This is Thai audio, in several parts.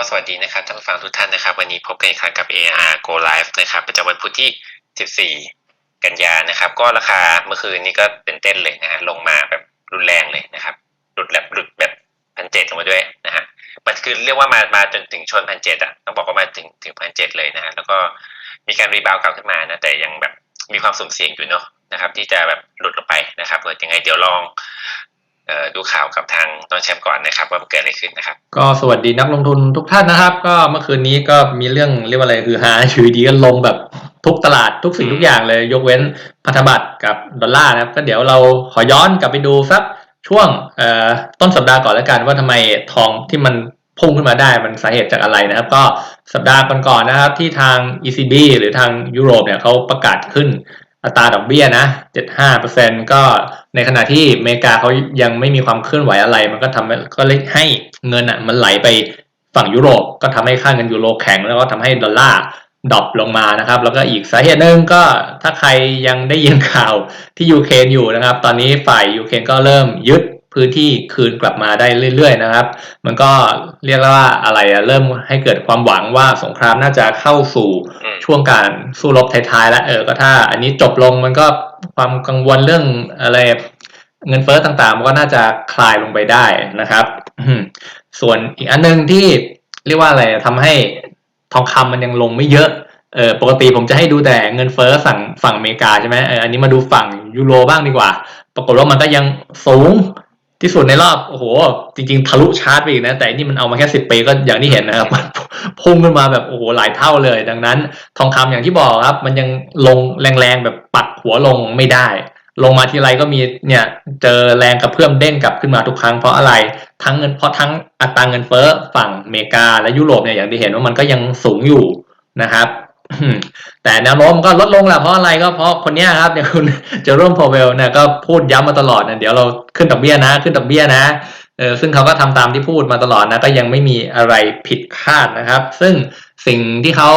ก็สวัสดีนะครับท่านฟังทุกท่านนะครับ วันนี้พบกันอีกครั้งกับ AR Go Live นะครับประจำวันพุธที่ 14 กันยานะครับ ก็ราคาเมื่อคืนนี้ก็เป็นเต้นเลยนะฮะลงมาแบบรุนแรงเลยนะครับหลุดแบบหลุดแบบพันเจ็ดลงมาด้วยนะฮะมันคือเรียกว่ามามาจนถึงชนพันเจ็ดอะต้องบอกว่ามาถึงถึงพันเจ็ดเลยนะฮะแล้วก็มีการรีบาวกลับขึ้นมานะแต่ยังแบบมีความสุ่มเสี่ยงอยู่เนาะนะครับ ที่จะแบบหลุดลงไปนะครับเกิดยังไงเดี๋ยวลอง ดูข่าวกับทางตอนแชมป์ก่อนนะครับ ว่ามันเกิดอะไรขึ้นนะครับ ก็สวัสดีนักลงทุนทุกท่านนะครับ ก็เมื่อคืนนี้ก็มีเรื่องเรียกว่าอะไรคือฮาอยู่ดีก็ลงแบบทุกตลาดทุกสิ่งทุกอย่างเลย ยกเว้นพันธบัตรกับดอลลาร์นะครับ ก็เดี๋ยวเราขอย้อนกลับไปดูสักช่วงต้นสัปดาห์ก่อนแล้วกันว่าทำไมทองที่มันพุ่งขึ้นมาได้มันสาเหตุจากอะไรนะครับ ก็สัปดาห์ก่อนๆนะครับที่ทาง ECB หรือทางยุโรปเนี่ยเขาประกาศขึ้นอัตราดอกเบี้ยนะ 75%ก็ ในขณะที่อเมริกาเขายังไม่มีความเคลื่อนไหวอะไร มันก็ทำให้ก็เลยให้เงินอะมันไหลไปฝั่งยุโรปก็ทำให้ค่าเงินยูโรแข็งแล้วก็ทำให้ดอลลาร์ดรอปลงมานะครับ แล้วก็อีกสาเหตุหนึ่งก็ถ้าใครยังได้ยินข่าวที่ยูเครนอยู่นะครับ ตอนนี้ฝ่ายยูเครนก็เริ่มยึดพื้นที่คืนกลับมาได้เรื่อย ๆ นะครับ มันก็เรียกว่าอะไรอะเริ่มให้เกิดความหวังว่าสงครามน่าจะเข้าสู่อืมช่วงการสู้รบท้ายๆแล้วเออก็ถ้าอันนี้จบลงมันก็ ความกังวลเรื่องอะไรเงินเฟ้อต่างๆมันก็น่าจะคลายลงไปได้นะครับ ส่วนอีกอันหนึงที่เรียกว่าอะไรทำให้ทองคำมันยังลงไม่เยอะเออปกติผมจะให้ดูแต่เงินเฟ้อฝั่งฝั่งอเมริกาใช่ไหมเอออันนี้มาดูฝั่งยูโรบ้างดีกว่า ปรากฏว่ามันก็ยังสูงที่สุดในรอบโอ้โหจริง ๆ ทะลุชาร์ตไปอีกนะ แต่นี่มันเอามาแค่สิบปีก็อย่างที่เห็นนะครับ พุ่งขึ้นมาแบบโอ้โหหลายเท่าเลย ดังนั้น ทองคำอย่างที่บอกครับ มันยังลงแรงๆแบบปัดหัวลงไม่ได้ ลงมาทีไรก็มีเนี่ยเจอแรงกระเพื่อมเด้งกลับขึ้นมาทุกครั้งเพราะอะไรทั้งเงินเพราะทั้งอัตราเงินเฟ้อฝั่งอเมริกาและยุโรปเนี่ยอย่างที่เห็นว่ามันก็ยังสูงอยู่นะครับแต่แนวโน้มก็ลดลงแหละเพราะอะไรก็เพราะคนเนี้ยครับอย่างคุณเจอร่มพอเวลเนี่ยก็พูดย้ำมาตลอดเนะเดี๋ยวเราขึ้นดอกเบี้ยนะ ขึ้นดอกเบี้ยนะ เออซึ่งเขาก็ทำตามที่พูดมาตลอดนะก็ยังไม่มีอะไรผิดคาดนะครับ ซึ่งสิ่งที่เขา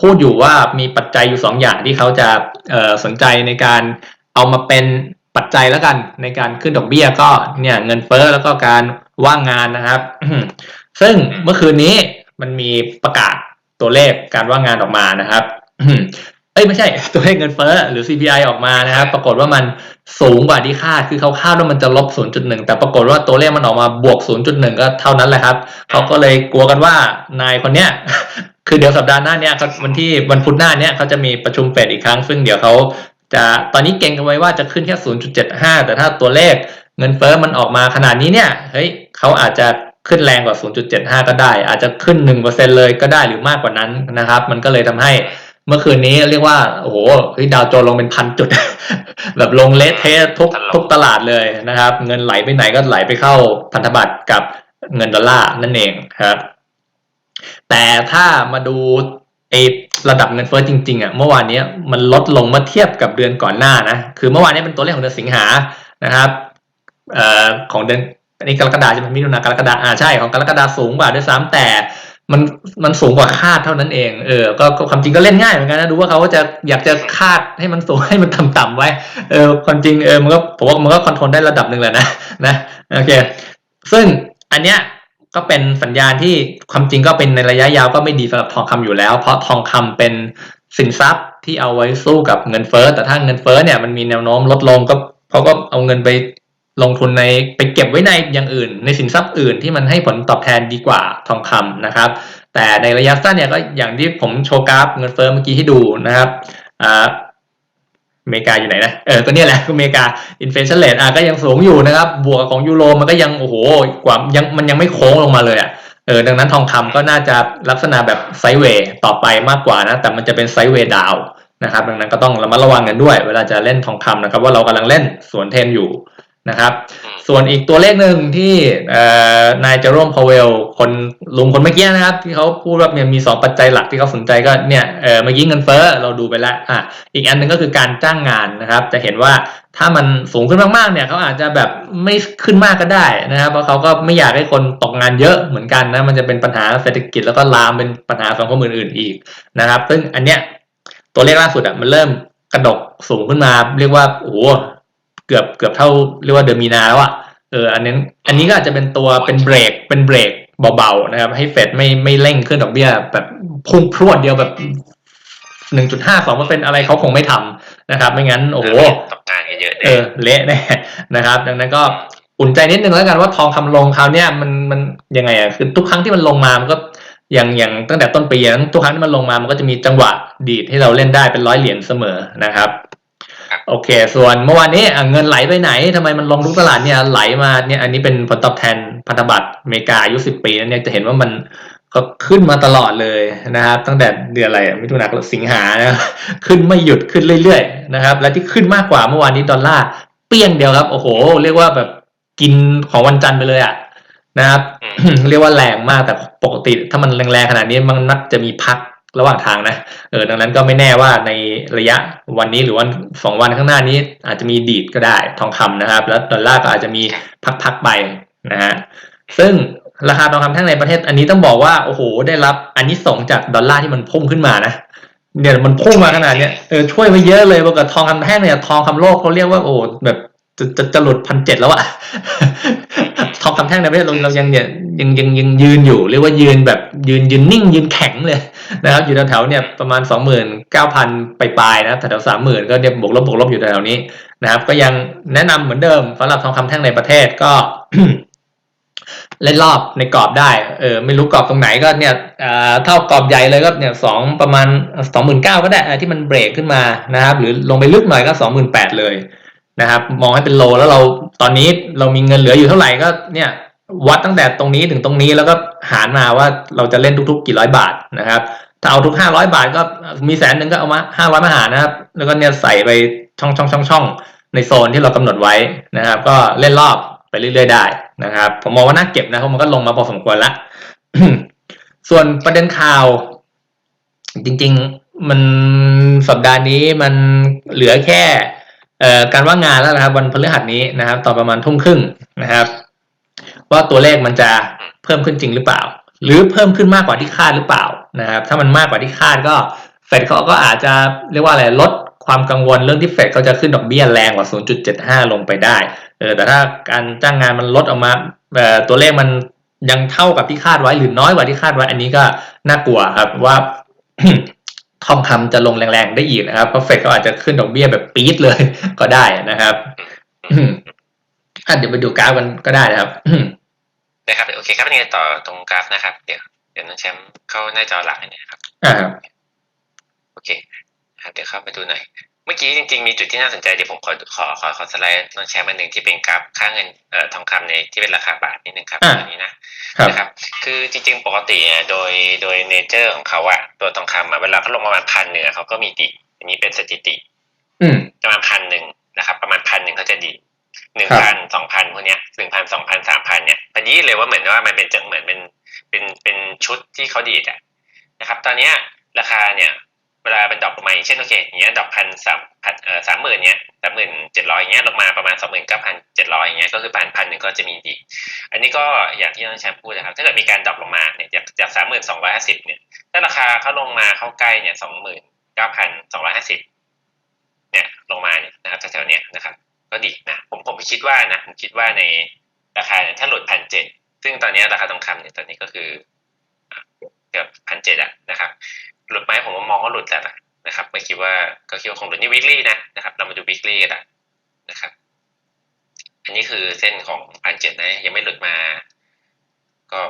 พูดอยู่ว่ามีปัจจัยอยู่สองอย่างที่เขาจะเออสนใจในการเอามาเป็นปัจจัยแล้วกันในการขึ้นดอกเบี้ยก็เนี่ยเงินเฟ้อแล้วก็การว่างงานนะครับ ซึ่งเมื่อคืนนี้มันมีประกาศตัวเลขการว่างงานออกมานะครับ เอ้ยไม่ใช่ตัวเลขเงินเฟ้อหรือ CPI ออกมานะครับปรากฏว่ามันสูงกว่าที่คาดคือเขาคาดว่ามันจะลบ 0.1 แต่ปรากฏว่าตัวเลขมันออกมาบวก 0.1 ก็เท่านั้นแหละครับเขาก็เลยกลัวกันว่านายคนเนี้ยคือเดี๋ยวสัปดาห์หน้าเนี้ยวันที่วันพุธหน้าเนี้ยเขาจะมีประชุมเฟดอีกครั้ง ซึ่งเดี๋ยวเขาจะตอนนี้เก่งกันไว้ว่าจะขึ้นแค่ 0.75 แต่ถ้าตัวเลขเงินเฟ้อมันออกมาขนาดนี้เนี่ยเฮ้ยเขาอาจจะขึ้นแรงกว่า 0.75 ก็ได้ อาจจะขึ้น 1%เลยก็ได้หรือมากกว่านั้นนะครับ มันก็เลยทำให้ เมื่อคืนนี้เรียกว่าโอ้โหเฮ้ยดาวโจนส์ลงเป็นพันจุด แบบลงเละเทะทุกถล่มทุกตลาดเลยนะครับ เงินไหลไปไหนก็ไหลไปเข้าพันธบัตรกับเงินดอลลาร์นั่นเองครับ แต่ถ้ามาดูไอระดับเงินเฟ้อจริงๆอะเมื่อวานนี้มันลดลงเมื่อเทียบกับเดือนก่อนหน้านะคือเมื่อวานนี้เป็นตัวเลขของเดือนสิงหานะครับเอ่อของเดือนอันนี้กรกฎาใช่ไหมมิถุนากรกฎาอ่าใช่ของกรกฎาสูงกว่าด้วยซ้ำแต่ มันมันสูงกว่าคาดเท่านั้นเอง เออ ก็ความจริงก็เล่นง่ายเหมือนกันนะดูว่าเขาจะอยากจะคาดให้มันสูงให้มันต่ำๆไว้ เออความจริงเออมันก็ผมว่ามันก็คอนโทรลได้ระดับหนึ่งแหละนะนะโอเค ซึ่งอันเนี้ยก็เป็นสัญญาณที่ความจริงก็เป็นในระยะยาวก็ไม่ดีสำหรับทองคำอยู่แล้ว เพราะทองคำเป็นสินทรัพย์ที่เอาไว้สู้กับเงินเฟ้อแต่ถ้าเงินเฟ้อเนี่ยมันมีแนวโน้มลดลงก็เขาก็เอาเงินไป ลงทุนในไปเก็บไว้ในอย่างอื่น ในสินทรัพย์อื่นที่มันให้ผลตอบแทนดีกว่าทองคำนะครับ แต่ในระยะสั้นเนี่ยก็อย่างที่ผมโชว์กราฟเงินเฟ้อเมื่อกี้ให้ดูนะครับอ่าอเมริกาอยู่ไหนนะ เออตัวเนี้ยแหละอเมริกาอินเฟชันเ e อะก็ยังสูงอยู่นะครับ บวกของยูโรมันก็ยัง โอ้โห กว่ายังมันยังไม่โค้งลงมาเลยอะ เออ ดังนั้นทองคำก็น่าจะลักษณะแบบไซด์เวย์ต่อไปมากกว่านะ แต่มันจะเป็นไซด์เวย์ดาวนะครับ ดังนั้นก็ต้องระมัดระวังกันด้วย เวลาจะเล่นทองคำนะครับ ว่าเรากำลังเล่นสวนเทนอยู่ นะครับอืมส่วนอีกตัวเลขหนึ่งที่เอ่อนายเจอโรมพาวเวลคนลุงคนเมื่อกี้นะครับ ที่เขาพูดว่าเนี่ยมีสองปัจจัยหลักที่เขาสนใจก็เนี่ยเออเมื่อกี้เงินเฟ้อเราดูไปแล้วอะอีกอันหนึ่งก็คือการจ้างงานนะครับ จะเห็นว่าถ้ามันสูงขึ้นมากๆเนี่ยเขาอาจจะแบบไม่ขึ้นมากก็ได้นะครับ เพราะเขาก็ไม่อยากให้คนตกงานเยอะเหมือนกันนะมันจะเป็นปัญหาเศรษฐกิจแล้วก็ลามเป็นปัญหาสังคมอื่นๆอีกนะครับ ซึ่งอันเนี้ยตัวเลขล่าสุดอะมันเริ่มกระดกสูงขึ้นมา เรียกว่าโอ้โห เกือบเกือบเท่าเรียกว่าเดอร์มีนาแล้วอะเอออันนี้อันนี้ก็อาจจะเป็นตัวเป็นเบรกเป็นเบรกเบาๆนะครับ ให้เฟดไม่ไม่เร่งขึ้นดอกเบี้ย แบบพุ่งพรวดเดียวแบบหนึ่งจุดห้าสองเปอร์เซ็นอะไรเขาคงไม่ทำนะครับ ไม่งั้นโอ้โหตกงานกันเยอะเออเละแน่นะครับ ดังนั้นก็อุ่นใจนิดนึงแล้วกันว่าทองคำลงคราวเนี้ยมันมันยังไงอะคือทุกครั้งที่มันลงมามันก็อย่างอย่างตั้งแต่ต้นปีอะทุกครั้งที่มันลงมามันก็จะมีจังหวะดีดให้เราเล่นได้เป็นร้อยเหรียญเสมอนะครับ โอเค ส่วนเมื่อวานนี้อะเงินไหลไปไหนทำไมมันลงทุกตลาดเนี่ยไหลมาเนี่ยอันนี้เป็นผลตอบแทนพันธบัตรอเมริกาอายุสิบปีนั้นเนี่ยจะเห็นว่ามันก็ขึ้นมาตลอดเลยนะครับ ตั้งแต่เดือนอะไรอะมิถุนายนสิงหานะขึ้นไม่หยุดขึ้นเรื่อยๆนะครับ และที่ขึ้นมากกว่าเมื่อวานนี้ดอลลาร์เปี้ยงเดียวครับ โอ้โห เรียกว่าแบบกินของวันจันทร์ไปเลยอะนะครับอืมเรียกว่าแรงมากแต่ปกติถ้ามันแรงๆขนาดนี้มันนักจะมีพัก ระหว่างทางนะเออดังนั้นก็ไม่แน่ว่าในระยะวันนี้หรือวันสองวันข้างหน้านี้อาจจะมีดีดก็ได้ทองคำนะครับ แล้วดอลลาร์ก็อาจจะมีพักๆไปนะฮะซึ่งราคาทองคำแท่งในประเทศอันนี้ต้องบอกว่าโอ้โหได้รับอันนี้ส่งจากดอลลาร์ที่มันพุ่งขึ้นมานะเนี่ยมันพุ่งมาขนาดเนี้ยเออช่วยไปเยอะเลยบอกกับทองคำแท่งเนี่ยทองคำโลกเขาเรียกว่าโอ้แบบ จะจะจะหลุดพันเจ็ดแล้วอะทองคำแท่งในประเทศเราเรายังเนี่ยยังยังยังยืนอยู่ เรียกว่ายืนแบบยืนยืนนิ่ง ยืนแข็งเลยนะครับ อยู่แถวๆเนี่ยประมาณสองหมื่นเก้าพันไปปลายนะครับแถวๆสามหมื่นก็เนี่ยบวกลบบวกลบอยู่แถวๆนี้นะครับ ก็ยังแนะนำเหมือนเดิมสำหรับทองคำแท่งในประเทศก็เล่นรอบในกรอบได้ เออไม่รู้กรอบตรงไหนก็เนี่ยอ่าเท่ากรอบใหญ่เลยก็เนี่ยสองประมาณสองหมื่นเก้าก็ได้ที่มันเบรกขึ้นมานะครับ หรือลงไปลึกหน่อยก็สองหมื่นแปดเลย นะครับ มองให้เป็นโลแล้วเราตอนนี้เรามีเงินเหลืออยู่เท่าไหร่ก็เนี่ยวัดตั้งแต่ตรงนี้ถึงตรงนี้แล้วก็หารมาว่าเราจะเล่นทุกๆ กี่ร้อยบาทนะครับ ถ้าเอาทุกห้าร้อยบาทก็มีแสนหนึ่งก็เอามาห้าร้อยมาหารนะครับ แล้วก็เนี่ยใส่ไปช่องช่องช่องช่องในโซนที่เรากำหนดไว้นะครับ ก็เล่นรอบไปเรื่อยๆได้นะครับ ผมมองว่าน่าเก็บนะเพราะมันก็ลงมาพอสมควรละส่วนประเด็นข่าว จริง ๆ มันสัปดาห์นี้มันเหลือแค่ การว่างงานแล้วนะครับ วันพฤหัสนี้นะครับตอนประมาณทุ่มครึ่งนะครับ ว่าตัวเลขมันจะเพิ่มขึ้นจริงหรือเปล่า หรือเพิ่มขึ้นมากกว่าที่คาดหรือเปล่านะครับ ถ้ามันมากกว่าที่คาดก็เฟดเขาก็อาจจะเรียกว่าอะไรลดความกังวลเรื่องที่เฟดเขาจะขึ้นดอกเบี้ยแรงกว่า 0.75 ลงไปได้เออแต่ถ้าการจ้างงานมันลดออกมาตัวเลขมันยังเท่ากับที่คาดไว้หรือน้อยกว่าที่คาดไว้อันนี้ก็น่ากลัวครับว่า ทองคำจะลงแรงๆได้อีกนะครับเพราะเฟดเขาอาจจะขึ้นดอกเบี้ยแบบปี๊ดเลยก็ได้นะครับอืมอะเดี๋ยวไปดูกราฟกันก็ได้นะครับนะครับโอเคครับนี่ต่อตรงกราฟนะครับ เดี๋ยวเดี๋ยวน้องแชมป์เข้าหน้าจอหลักอันนี้นะครับอ่าครับโอเค ครับเดี๋ยวเข้ามาดูหน่อย เมื่อกี้จริงๆมีจุดที่น่าสนใจเดี๋ยวผมขอขอขอขอสไลด์น้องแชมป์อันหนึ่งที่เป็นกราฟค่าเงินเอ่อทองคำในที่เป็นราคาบาทนิดนึงครับอ่าอันนี้นะครับนะครับ คือจริงๆปกติเนี่ยโดยโดยเนเจอร์ของเขาอะตัวทองคำอะเวลาเขาลงประมาณพันเนี่ยเขาก็มีดีอันนี้เป็นสถิติอืมประมาณพันหนึ่งนะครับ ประมาณพันหนึ่งเขาจะดีหนึ่งครับพันสองพันพวกเนี้ยหนึ่งพันสองพันสามพันเนี่ยอันนี้เลยว่าเหมือนว่ามันเป็นจังเหมือนเป็นเป็นเป็นชุดที่เขาดีดอะนะครับ ตอนเนี้ยราคาเนี่ย เวลาเป็นดรอปลงมาเช่นโอเคอย่างเงี้ยดรอปพันสามพันเอ่อสามหมื่นเนี้ยสามหมื่นเจ็ดร้อยเงี้ยลงมาประมาณสองหมื่นเก้าพันเจ็ดร้อยเงี้ยก็คือพันพันหนึ่งก็จะมีดี อันนี้ก็อย่างที่น้องแชมป์พูดนะครับ ถ้าเกิดมีการดรอปลงมาเนี่ยจากจากสามหมื่นสองร้อยห้าสิบเนี่ยถ้าราคาเขาลงมาเข้าใกล้เนี่ยสองหมื่นเก้าพันสองร้อยห้าสิบเนี่ยลงมาเนี่ยนะครับแถวๆเนี้ยนะครับ ก็ดีนะผมผมคิดว่านะผมคิดว่าในราคาถ้าหลุดพันเจ็ดซึ่งตอนนี้ราคาทองคำเนี่ยตอนนี้ก็คือเกือบพันเจ็ดอะนะครับ หลุดไหมผมว่ามองว่าหลุดแล้วนะนะครับไม่คิดว่าก็คิดว่าคงหลุดนี่วิกฤตนะนะครับ เรามาดูวิกฤตกันนะครับ อันนี้คือเส้นของพันเจ็ดนะ ยังไม่หลุดมา ก็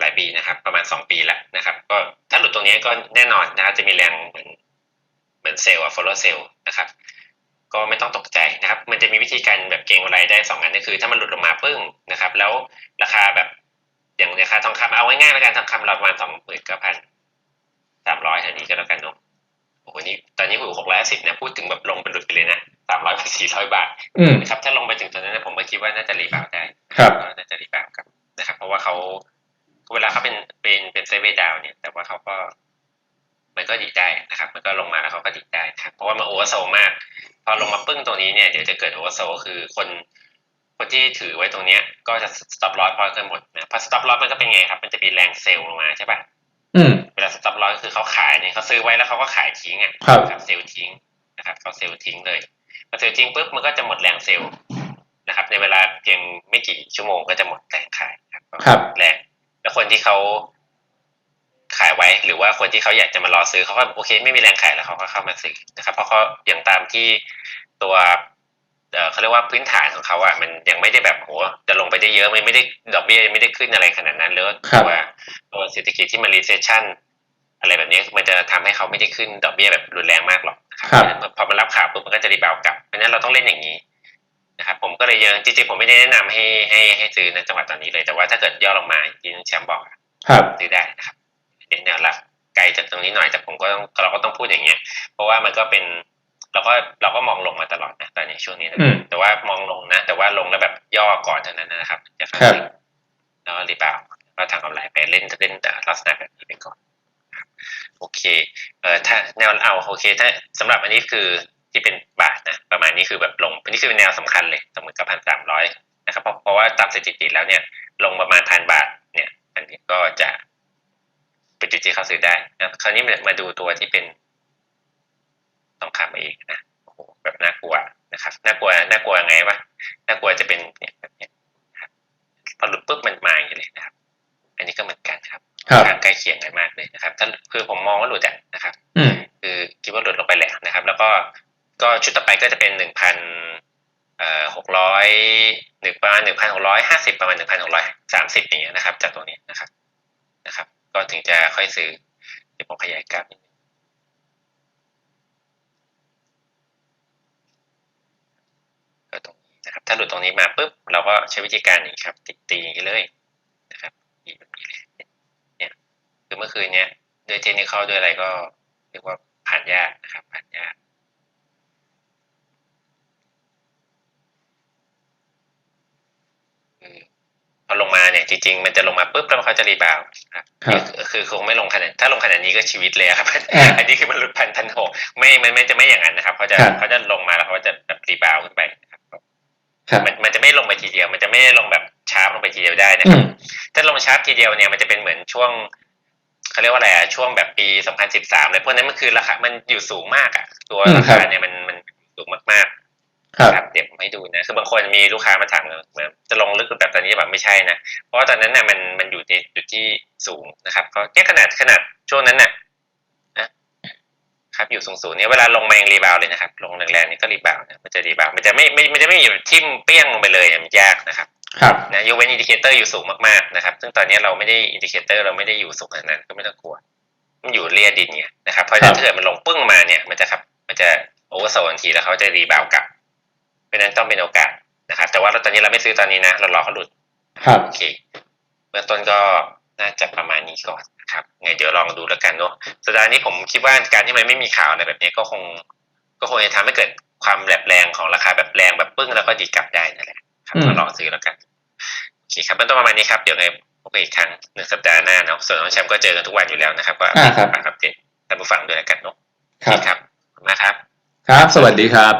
หลายปีนะครับ ประมาณสองปีแล้วนะครับ ก็ถ้าหลุดตรงนี้ก็แน่นอนนะครับจะมีแรงเหมือนเหมือนเซลล์อะ follow เซลล์นะครับ ก็ไม่ต้องตกใจนะครับ มันจะมีวิธีการแบบเก็งกำไรได้สองอันก็คือ ถ้ามันหลุดลงมาปึ้งนะครับ แล้วราคาแบบอย่างราคาทองคำเอาง่ายๆแล้วกันทองคำเราประมาณสองหมื่นเก้าพัน สามร้อยเท่านี้ก็แล้วกันเนาะโอ้โหนี่ตอนนี้หูหกร้อยสิบนะพูดถึงแบบลงไปหลุดไปเลยนะสามร้อยไปสี่ร้อยบาทอืมนะครับถ้าลงไปถึงตรงนั้นนะผมก็คิดว่าน่าจะรีบาวด์ได้ครับก็น่าจะรีบาวด์ครับนะครับ เพราะว่าเขาเวลาเขาเป็นเป็นเป็นเซเวดาวเนี่ยแต่ว่าเขาก็มันก็ดีดได้นะครับ มันก็ลงมาแล้วเขาก็ดีดได้ครับเพราะว่ามันโอเวอร์โซลมาก พอลงมาปึ้งตรงนี้เนี่ยเดี๋ยวจะเกิดโอเวอร์โซลคือคนคนที่ถือไว้ตรงเนี้ยก็จะสต็อปลอสพอกันหมดนะพอสต็อปลอสมันก็เป็นไงครับ มันจะมีแรงเซลล์ลงมาใช่ปะ อืมเวลาสต็อปลอสคือเขาขายเนี่ยเขาซื้อไว้แล้วเขาก็ขายทิ้งอะครับนะครับเซลล์ทิ้งนะครับเขาเซลล์ทิ้งเลยพอเซลล์ทิ้งปุ๊บมันก็จะหมดแรงเซลล์นะครับ ในเวลาเพียงไม่กี่ชั่วโมงก็จะหมดแรงขายครับครับแรงแล้วคนที่เขาขายไว้หรือว่าคนที่เขาอยากจะมารอซื้อเขาก็โอเค ไม่มีแรงขายแล้วเขาก็เข้ามาซื้อนะครับ เพราะเขาอย่างตามที่ตัว เอ่อเขาเรียกว่าพื้นฐานของเขาอะมันยังไม่ได้แบบโหจะลงไปได้เยอะมันไม่ได้ดอกเบี้ยยังไม่ได้ขึ้นอะไรขนาดนั้นหรือว่าครับตัวตัวเศรษฐกิจที่มันรีเซชชันอะไรแบบนี้มันจะทำให้เขาไม่ได้ขึ้นดอกเบี้ยแบบรุนแรงมากหรอกนะครัครับพอมันรับข่าวปุ๊บมันก็จะรีบาวกลับเพราะฉะนั้นเราต้องเล่นอย่างนี้นะครับผมก็เลยยังจริงๆผมไม่ได้แนะนำให้ให้ให้ซื้อในจังหวะตอนนี้เลย แต่ว่าถ้าเกิดย่อลงมาที่แชมป์บอกอะครับซื้อได้นะครับเป็นแนวรับไกลจากตรงนี้หน่อยแต่ผมก็ต้องเราก็ต้องพูดอย่างเงี้ย เพราะว่ามันก็เป็น เราก็เราก็มองลงมาตลอดนะตอนนี้ช่วงนี้นะอืมแต่ว่ามองลงนะ แต่ว่าลงแล้วแบบย่อก่อนเท่านั้นนะครับจะครับแล้วก็รีบาวก็ทางกำไรไปเล่นเล่นแต่ลักษณะแบบนี้ไปก่อนครับโอเคเอ่อถ้าแนวเอาโอเค ถ้าสำหรับอันนี้คือที่เป็นบาทนะประมาณนี้คือแบบลงอันนี้คือเป็นแนวสำคัญเลยสมมติกับพันสามร้อยนะครับเพราะเพราะว่าตามสถิติแล้วเนี่ย ลงประมาณพันบาท เนี่ย อันนี้ก็จะเป็นจุดที่เขาซื้อได้นะคราวนี้มามาดูตัวที่เป็น ทองคำเองนะโอ้โหแบบน่ากลัวนะครับน่ากลัวน่ากลัวยังไงวะน่ากลัวจะเป็นเนี่ยแบบเนี้ยนะครับพอหลุดปุ๊บมันมาอย่างนี้เลยนะครับ อันนี้ก็เหมือนกันครับครับทางใกล้เคียงกันมากเลยนะครับถ้าคือผมมองว่าหลุดอะนะครับอืมคือคิดว่าหลุดลงไปแหละนะครับ แล้วก็ก็ชุดต่อไปก็จะเป็นหนึ่งพันเอ่อหกร้อยหนึ่งประมาณหนึ่งพันหกร้อยห้าสิบประมาณหนึ่งพันหกร้อยสามสิบอย่างเงี้ยนะครับ จากตรงนี้นะครับนะครับ ก็ถึงจะค่อยซื้อเดี๋ยวผมขยายกราฟนิดนึงก็ตรงนี้นะครับ ถ้าหลุดตรงนี้มาปุ๊บเราก็ใช้วิธีการนี้ครับ ติดตีอย่างนี้เลยนะครับตีแบบนี้เลยเนี่ยคือเมื่อคืนเนี้ยด้วยเทคนิคด้วยอะไรก็เรียกว่าผ่านยากนะครับผ่านยากอืมพอลงมาเนี่ยจริงๆมันจะลงมาปุ๊บแล้วเขาจะรีบาวด์ครับครับนี่คือคือคงไม่ลงขนาดถ้าลงขนาดนี้ก็ชีวิตเลยอะครับอ่าอันนี้คือมันหลุดพันพันหกไม่มันมันจะไม่อย่างนั้นนะครับเขาจะครับเขาจะลงมา มันมันจะไม่ลงไปทีเดียว มันจะไม่ลงแบบชาร์ปลงไปทีเดียวได้นะคอืรับมถ้าลงชาร์ปทีเดียวเนี่ยมันจะเป็นเหมือนช่วงเขาเรียกว่าอะไรอะช่วงแบบปี 2013เลยพวกนั้นมันคือราคา มันอยู่สูงมากอะตัวอืมราครัคาบเนี่ยมันมันสูงมากๆครับครับเดี๋ยวผมให้ดูนะ คือบางคนมีลูกค้ามาถามเหมือนจะลงลึกแบบตอนนี้แบบไม่ใช่นะ เพราะว่าตอนนั้นน่ะมันมันอยู่ในจุดที่สูงนะครับ ก็แค่ขนาดขนาดช่วงนั้นน่ะนะ ครับอยู่สูงสูงๆเนี่ยเวลาลงมายังรีบาวด์เลยนะครับ ลงแรงๆนี่ก็รีบาวด์นะมันจะรีบาวด์มันจะไม่ไม่มันจะไม่อยู่ทิ่มเปี้ยงลงไปเลยมันยากนะครับครับนะยกเว้นอินดิเคเตอร์อยู่สูงมากๆนะครับ ซึ่งตอนนี้เราไม่ได้อินดิเคเตอร์เราไม่ได้อยู่สูงขนาดนั้นก็ไม่ต้องกลัว มันอยู่เรียดินเนี่ยนะครับเพราะฉะนั้นถ้าเกิดมันลงปึ้งมาเนี่ยมันจะครับ มันจะโอเวอร์โซทันทีแล้วเขาจะรีบาวด์กลับ เพราะฉะนั้นต้องเป็นโอกาสนะครับ แต่ว่าเราตอนนี้เราไม่ซื้อตอนนี้นะเรารอเขาหลุดครับโอเคเบื้องต้นก็น่าจะประมาณนี้ก่อนนะ ครับไงเดี๋ยวลองดูแล้วกันเนาะสัปดาห์นี้ผมคิดว่าการที่มันไม่มีข่าวอะไรแบบนี้ก็คง ก็คงจะทำให้เกิดความแหลบแรงของราคาแบบแรงแบบปึ้งแล้วก็ดีดกลับได้นั่นแหละครับอืมก็ลองซื้อแล้วกันโอเคครับเบื้องต้นประมาณนี้ครับเดี๋ยวไงพบกันอีกครั้งหนึ่งสัปดาห์หน้าเนาะส่วนน้องแชมป์ก็เจอกันทุกวันอยู่แล้วนะครับ ก็อ่าครับฝากอัปเดตท่านผู้ฟังด้วยแล้วกันเนาะครับโอเครับขอบคุณมากครับ ครับ สวัสดีครับ